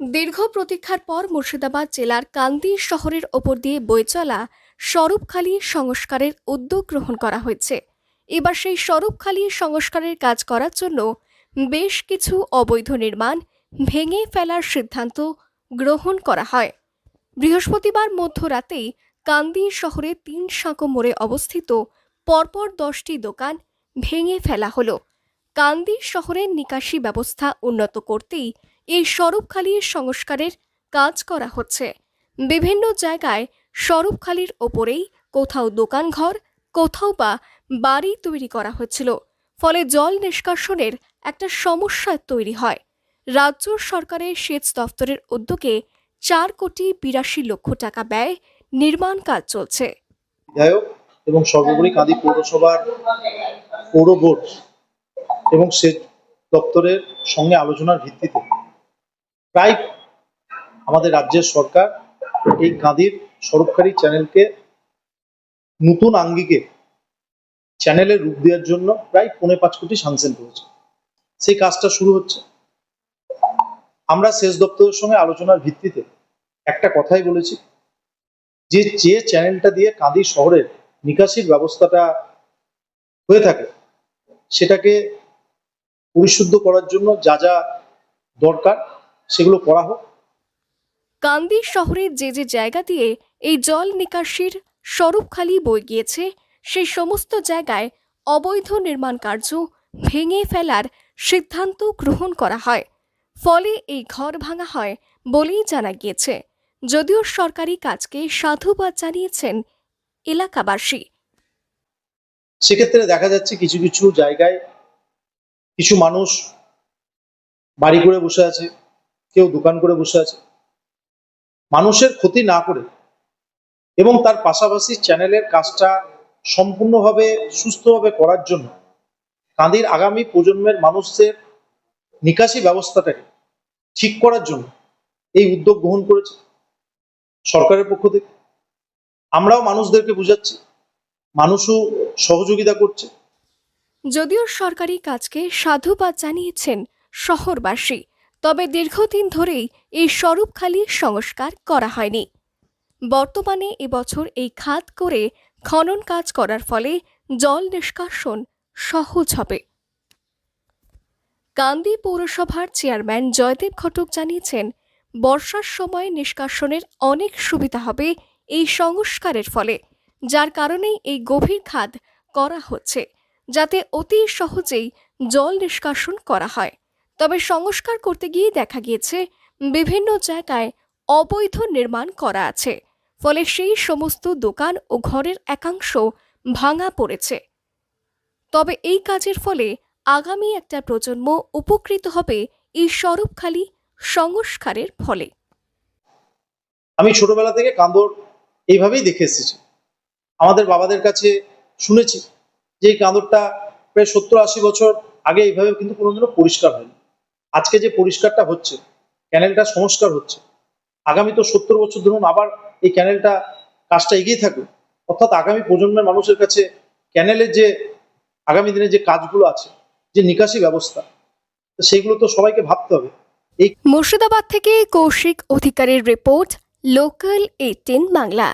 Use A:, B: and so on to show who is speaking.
A: দীর্ঘ প্রতীক্ষার পর মুর্শিদাবাদ জেলার কান্দি শহরের ওপর দিয়ে বয়ে চলা স্বরূপখালী সংস্কারের উদ্যোগ গ্রহণ করা হয়েছে। এবার সেই স্বরূপখালী সংস্কারের কাজ করার জন্য বেশ কিছু অবৈধ নির্মাণ ভেঙে ফেলার সিদ্ধান্ত গ্রহণ করা হয়। বৃহস্পতিবার মধ্যরাতেই কান্দি শহরে তিন সাঁকো মোড়ে অবস্থিত পরপর দশটি দোকান ভেঙে ফেলা হলো। কান্দি শহরের নিকাশি ব্যবস্থা উন্নত করতেই এই স্বরূপখালীর সংস্কারের কাজ করা হচ্ছে। বিভিন্ন জায়গায় স্বরূপখালীর ওপরেই কোথাও দোকানঘর, কোথাও বা বাড়ি তৈরি করা হয়েছিল। ফলে জল নিষ্কাশনের একটা সমস্যা তৈরি হয়। রাজ্য সরকারের সেচ দফতরের উদ্যোগে চার কোটি বিরাশি লক্ষ টাকা ব্যয় নির্মাণ কাজ চলছে।
B: এবং সর্বোপরি কাঁদি পৌরসভার পৌর বোর্ড এবং সেচ দপ্তরের সঙ্গে আলোচনার ভিত্তিতে প্রায় আমাদের রাজ্যের সরকার এই কাঁদির সরকারি চ্যানেলকে নতুন আঙ্গিকে চ্যানেলের রূপ দেওয়ার জন্য প্রায় পৌনে পাঁচ কোটি সাংশন করেছে। সেই কাজটা শুরু হচ্ছে। আমরা সেচ দপ্তরের সঙ্গে আলোচনার ভিত্তিতে একটা কথাই বলেছি যে যে চ্যানেলটা দিয়ে কাঁদি শহরের নিকাশির ব্যবস্থাটা হয়ে থাকে, সেটাকে পরিশুদ্ধ করার জন্য যা যা দরকার সেগুলো করা হোক।
A: কান্দি শহরের যে যে জায়গা দিয়ে এই জল নিকাশির স্বরূপখালি বই গিয়েছে সেই সমস্ত জায়গায় অবৈধ নির্মাণ কার্য ভেঙে ফেলার সিদ্ধান্ত গ্রহণ করা হয়। ফলে এই ঘর ভাঙা হয় বলেই জানা গিয়েছে। যদিও সরকারি কাজকে সাধুবাদ জানিয়েছেন এলাকাবাসী।
B: সেক্ষেত্রে দেখা যাচ্ছে কিছু কিছু জায়গায় কিছু মানুষ বাড়ি করে বসে আছে। কেউ দোকান করে বসে আছে। মানুষের ক্ষতি না করে এবং তার পাশাপাশি চ্যানেলের কাজটা সম্পূর্ণভাবে, সুস্থভাবে করার জন্য কাঁদির আগামী প্রজন্মের মানুষদের নিকাশি ব্যবস্থাটাকে ঠিক করার জন্য এই উদ্যোগ গ্রহণ করেছে সরকারের পক্ষ থেকে। আমরাও মানুষদেরকে বুঝাচ্ছি, মানুষও সহযোগিতা করছে।
A: যদিও সরকারি কাজকে সাধুবাদ জানিয়েছেন শহরবাসী তবে দীর্ঘদিন ধরেই এই স্বরূপখালির সংস্কার করা হয়নি। বর্তমানে এবছর এই খাত করে খনন কাজ করার ফলে জল নিষ্কাশন সহজ হবে। কান্দি পৌরসভার চেয়ারম্যান জয়দেব ঘটক জানিয়েছেন, বর্ষার সময় নিষ্কাশনের অনেক সুবিধা হবে এই সংস্কারের ফলে, যার কারণেই এই গভীর খাদ করা হচ্ছে, যাতে অতি সহজেই জল নিষ্কাশন করা হয়। তবে সংস্কার করতে গিয়ে দেখা গিয়েছে, বিভিন্ন জায়গায় অবৈধ নির্মাণ করা আছে। ফলে সেই সমস্ত দোকান ও ঘরের একাংশ ভাঙা পড়েছে। তবে এই কাজের ফলে আগামী একটা প্রজন্ম উপকৃত হবে এই স্বরূপখালী সংস্কারের ফলে।
B: আমি ছোটবেলা থেকে কান্দর এইভাবেই দেখে এসেছি। আমাদের বাবাদের কাছে শুনেছি যে এই কাঁদরটা প্রায় সত্তর আশি বছর আগে এইভাবে কিন্তু কোনোদিনও পরিষ্কার হয়নি। আজকে যে পরিষ্কারটা হচ্ছে, ক্যানেলটা সংস্কার হচ্ছে, আগামী তো সত্তর বছর ধরুন আবার এই ক্যানেলটা কাজটা এগিয়ে থাকবে অর্থাৎ আগামী প্রজন্মের মানুষের কাছে ক্যানেলের যে আগামী দিনে যে কাজগুলো আছে, যে নিকাশি ব্যবস্থা সেগুলো তো সবাইকে ভাবতে হবে।
A: এই মুর্শিদাবাদ থেকে কৌশিক অধিকারীর রিপোর্ট, লোকাল এইটিন বাংলা।